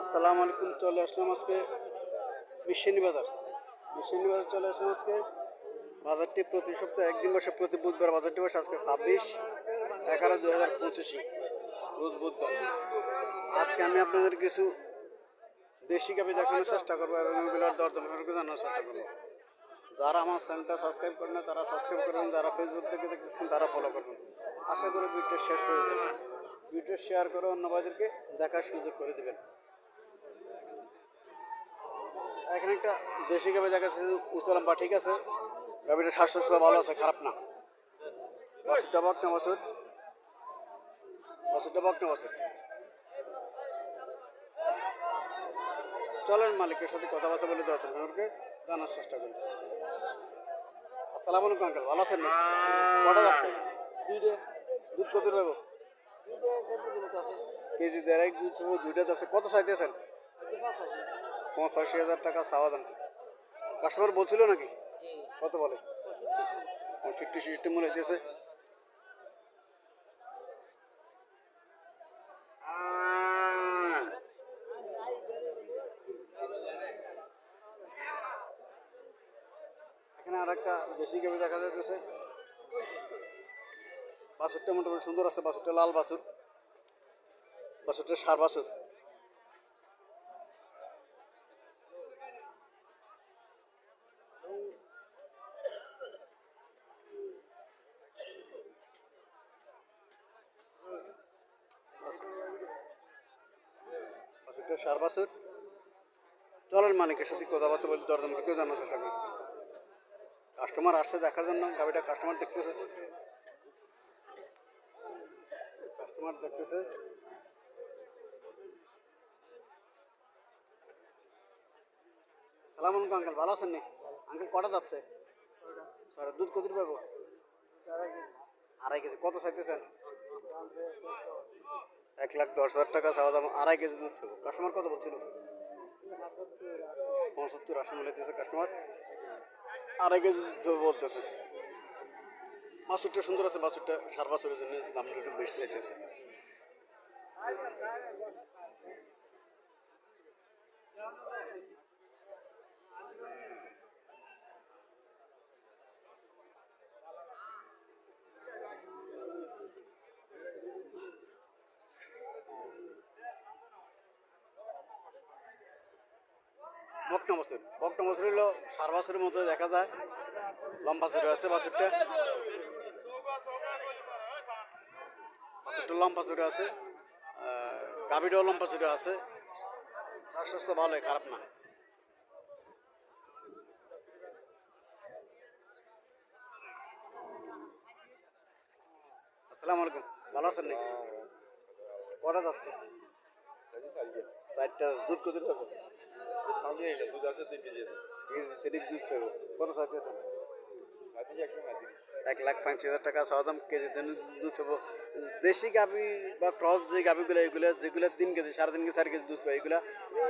আসসালামু আলাইকুম, চলে আসলাম আজকে মিশনি বাজার মিশনি বাজার চলে আসলাম আজকে। বাজারটি প্রতি সপ্তাহে, একদিন বসে প্রতি বুধবার বাজারটি বসে আজকে ছাব্বিশ এগারো দু হাজার পঁচিশে রোজ বুধবার। আজকে আমি আপনাদের কিছু দেশি গাভি দেখানোর চেষ্টা করব এবং এগুলোর দরদাম জানার চেষ্টা করব। যারা আমার চ্যানেলটা সাবস্ক্রাইব করেন না, তারা সাবস্ক্রাইব করবেন, যারা ফেসবুক থেকে দেখতেছেন, তারা ফলো করবেন। আশা করি ভিডিও শেষ করে দেবেন ভিডিও শেয়ার করে অন্য ভাইদেরকে দেখার সুযোগ করে দেবেন। এখানে একটা দেশি গাভি দেখাচ্ছে উচ্চ বা ঠিক আছে? গাভিটা স্বাস্থ্য সুস্থ ভালো আছে খারাপ না। বছরটা বক না বছর বছরটা বক না বছর চলেন মালিকের সাথে কথাবার্তা বলে দেওয়া তোমাকে জানার চেষ্টা করি আসসালামু আলাইকুম আঙ্কেল ভালো আছেন? না কটা যাচ্ছে? দুইটা। দুধ কত দেবো? কেজি দেড়াই দুধ দুইটা যাচ্ছে। কত চাইতেছেন পঁচাশি হাজার টাকা চাওয়া দাম। কাস্টমার বলছিল নাকি? কত বলে? পঁয়ষট্টি সিস্টেম মনে হইতেছে। এখানে আর একটা দেশি গাভি দেখা যাচ্ছে বাছুরটা মোটামুটি সুন্দর আছে, বাছুরটা লাল বাছুর। বাছুরটা সার বাছুর। বাছুরটা সার বাছুর। চলেন মালিকের সাথে কথাবার্তা বলি দরদাম কেউ জানার চেষ্টা করি কাস্টমার আসছে দেখার জন্য, গাড়িটা কাস্টমার দেখতেছে। কাস্টমার দেখতেছে। সালাম আলাইকুম আঙ্কেল ভালো আছেন নি? আঙ্কেল কটা যাচ্ছে? দুধ কত পাবো? আড়াই কেজি। কত চাইতেছেন? এক লাখ দশ হাজার টাকা চাওয়া দাম, আড়াই কেজি দুধ থাকব কাস্টমার কত বলছিল? পঁচাত্তর আশি মিলে দিয়েছে কাস্টমার আড়াই কেজি দুধ বলতেছে। বাছুরটা সুন্দর আছে বাছুরটা সার বাছুরের জন্য দামটা একটু বেশি চাইতেছে। বকনা বছর বকনা বছর হলো সার বছরের মতো দেখা যায়। লম্বা চুরি আছে বাছুরটা। বাছুরটা লম্বা চুরি আছে। গাভীটাও লম্বা চুরি আছে। তার স্বাস্থ্য ভালোই খারাপ না। আসসালামু আলাইকুম। ভালো আছেন নাকি? কটা যাচ্ছে? চারটা। দুধ কত সামনে এটা দুধ আছে তিন কেজি আছে। কেজি তিরিশ দুধ পাবো কত চাইতেছেন এক লাখ পঁয়ত্রিশ হাজার টাকা সদাম কেজি দেন দুধ পাবো দেশি গাভি বা ক্রস যে গাভিগুলো এগুলো যেগুলো তিন কেজি সাড়ে তিন কেজি চার কেজি দুধ পায় এগুলো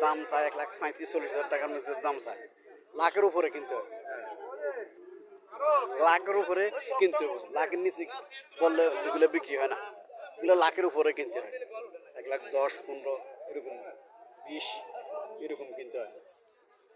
দাম চায় এক লাখ পঁয়ত্রিশ চল্লিশ হাজার টাকার মধ্যে দাম চায়। লাখের উপরে কিনতে হয়। লাখের উপরে কিনতে হবে লাখের নিচে বললে এগুলো বিক্রি হয় না। এগুলো লাখের উপরে কিনতে হয়। এক লাখ দশ পনেরো এরকম বিশ এরকম কিনতে হয়।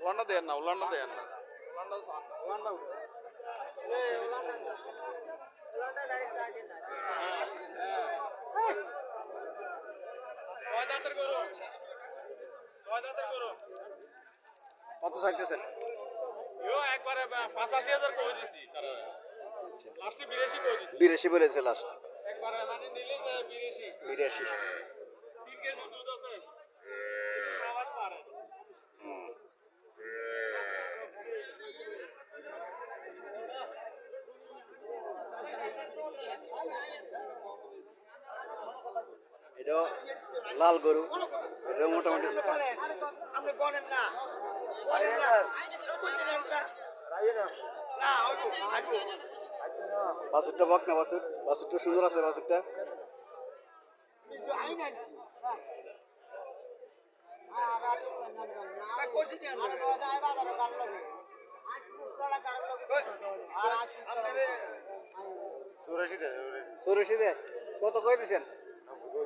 উলান্ডা দেন না উলান্ডা দেন না কত চাইতেছেন একবারে পঁচাশি হাজার করে দিছি? তারা লাস্টে বিরাশি করে দিছি? বিরাশি বলেছে লাস্ট একবারে মানে নিলে যে বিরাশি। বিরাশি। তিন কেজি দুধ আছে। এটা লাল গরু, এটা মোটামুটি। বাছুরটা বক না, বাছুর। বাছুরটা সুন্দর আছে চুরাশি দে কত কই দিছেন?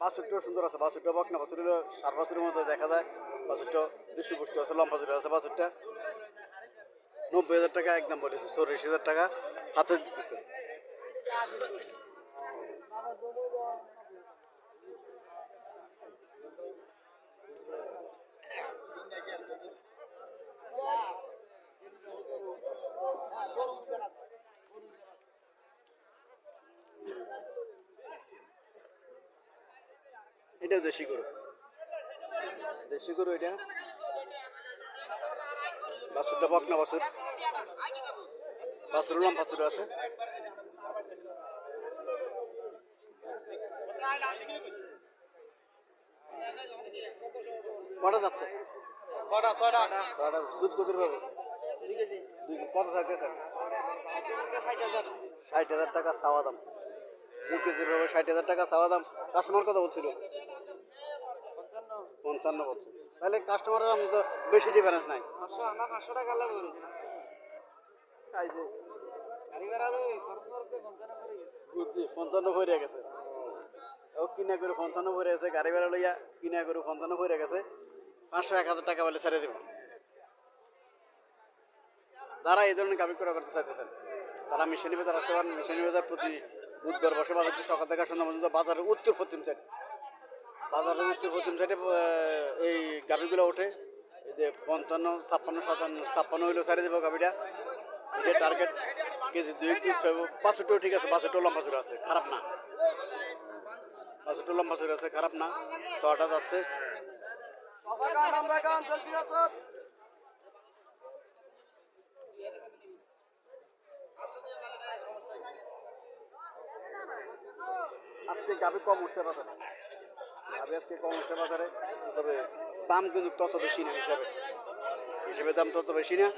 বাছুরটাও সুন্দর আছে বাছুরটা বক না বাছুর হলো সার বাছুরের মতো দেখা যায়। বাছুরটা দৃষ্টি পুষ্টি আছে, লম্বা চুরি আছে বাছুরটা নব্বই হাজার টাকা একদম বলেছে চল্লিশ হাজার টাকা হাতে দিতেছে। এটাও দেশি গরু। দেশি গরু এটা। বাছুরটা বক না বাছুর? বাছুর লম্বা চুরি আছে। কটা যাচ্ছে? ছটা ছটা কটা দুধ কত পাবে কত থাকে স্যার ষাট হাজার টাকা চাওয়া দাম। দুই কেজির ভাবে ষাট হাজার টাকা চাওয়া দাম। কাস্টমার কত বলছিল। পঞ্চান্ন বলছে তাহলে কাস্টমারের বেশি ডিফারেন্স নাই। পাঁচশো আমরা পাঁচশো টাকা লাভ করেছি গাড়ি ভাড়া লই খরচ খরচ দিয়ে পঞ্চান্ন করে গেছে বুঝছি পঞ্চান্ন ভরে গেছে। ও কিনা করে পঞ্চান্ন ভরে গেছে গাড়ি ভাড়া লইয়া কিনা করে পঞ্চান্ন ভরে গেছে। পাঁচশো এক হাজার টাকা বলে ছেড়ে দেব। যারা এই ধরনের করা করতে চাইতেছেন তারা মিশনি বাজার আসতে পারেন। মিশনি বাজার প্রতি বুধবার বসে বাজারটি সকাল থেকে সন্ধ্যা পর্যন্ত বাজারের উত্তর পশ্চিম সাইড। বাজারের উত্তর পশ্চিম সাইডে এই গাভিগুলো ওঠে। এই যে পঞ্চান্ন, ছাপ্পান্ন, সাতান্ন, ছাপ্পান্ন হইলেও ছেড়ে দেবো গাভিটা। এটা টার্গেট কেজি দুই পাঁচশোটাও ঠিক আছে পাঁচশোটাও লম্বা চুরে আছে, খারাপ না। পাঁচশোটাও লম্বা চুরে আছে, খারাপ না। ছটা যাচ্ছে। আজকে গাভি কম উঠতে বাজারে। গাভি আজকে কম উঠতে বাজারে, তবে দাম কিন্তু তত বেশি না হিসাবে। হিসেবে দাম তত বেশি না।